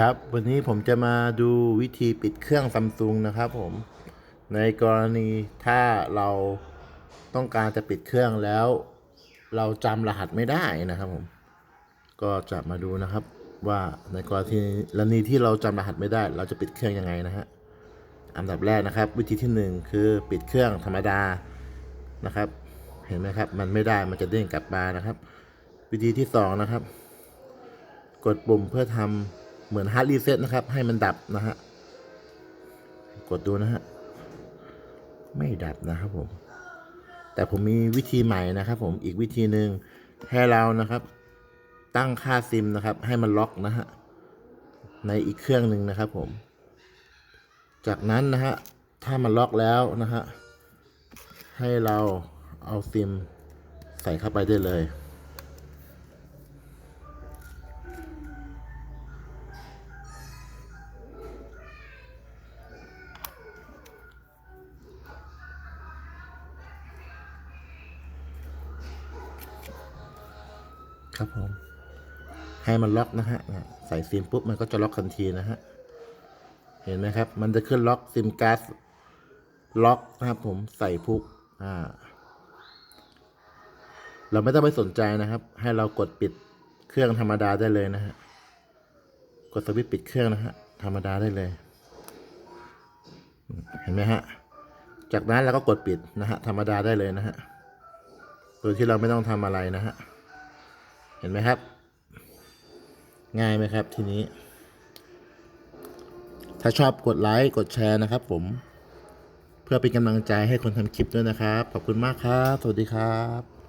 ครับวันนี้ผมจะมาดูวิธีปิดเครื่องซัมซุงนะครับผมในกรณีถ้าเราต้องการจะปิดเครื่องแล้ว เราจำรหัสไม่ได้นะครับผม ก็จะมาดูนะครับว่าในกรณีที่เราจำรหัสไม่ได้ เราจะปิดเครื่องยังไงนะฮะอันดับแรกนะครับ วิธีที่หนึ่งคือปิดเครื่องธรรมดานะครับ เห็นไหมครับ มันไม่ได้มันจะเด้งกลับมานะครับ วิธีที่สองนะครับ กดปุ่มเพื่อทำ เหมือนฮาร์ดรีเซ็ตนะครับ ให้มันดับนะฮะ กดดูนะฮะ ไม่ดับนะครับผม แต่ผมมีวิธีใหม่นะครับ ผม อีกวิธีหนึ่งให้เรานะครับ ตั้งค่าซิมนะครับ ให้มันล็อกนะฮะ ในอีกเครื่องหนึ่งนะครับผม จากนั้นนะฮะ ถ้ามันล็อกแล้วนะฮะ ให้เราเอาซิมใส่เข้าไปได้เลย ครับผม ให้มันล็อกนะฮะใส่ซิมปุ๊บมันก็จะล็อกทันทีนะฮะ เห็นไหมครับ มันจะขึ้นล็อกซิมการ์ดล็อกนะครับผมใส่พุกอ่า เราไม่ต้องไปสนใจนะครับ ให้เรากดปิดเครื่องธรรมดาได้เลยนะฮะ กดสวิตช์ปิดเครื่องนะฮะธรรมดาได้เลย เห็นไหมฮะ จากนั้นเราก็กดปิดนะฮะธรรมดาได้เลยนะฮะ โดยที่เราไม่ต้องทำอะไรนะฮะ เห็นไหมครับ ง่ายไหมครับทีนี้ ถ้าชอบกดไลค์กดแชร์นะครับผม เพื่อเป็นกำลังใจให้คนทำคลิปด้วยนะครับ ขอบคุณมากครับ สวัสดีครับ